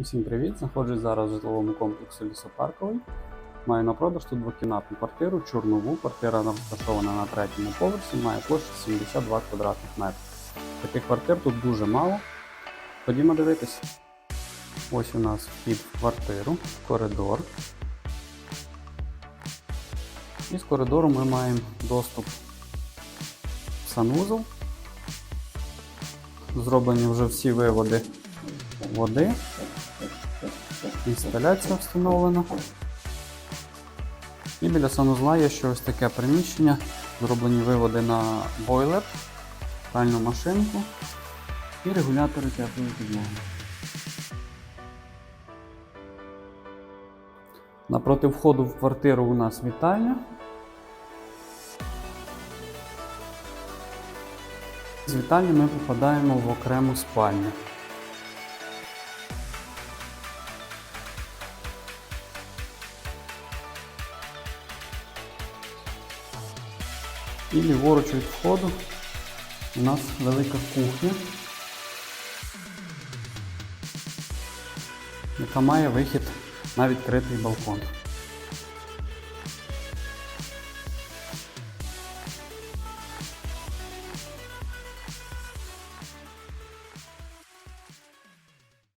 Усім привіт! Знаходжусь зараз в житловому комплексі Лісопарковий. Маю на продаж тут двокімнатну квартиру, чорнову. Квартира розташована на третьому поверсі, має площу 72 квадратних метри. Таких квартир тут дуже мало. Ходімо дивитися. Ось у нас вхід в квартиру, коридор. І з коридору ми маємо доступ в санузел. Зроблені вже всі виводи води. Інсталяція встановлена. І біля санузла є ще ось таке приміщення. Зроблені виводи на бойлер, пральну машинку і регулятори теплої підлоги. Напроти входу в квартиру у нас вітальня. З вітальні ми попадаємо в окрему спальню. І ліворуч від входу у нас велика кухня, яка має вихід на відкритий балкон.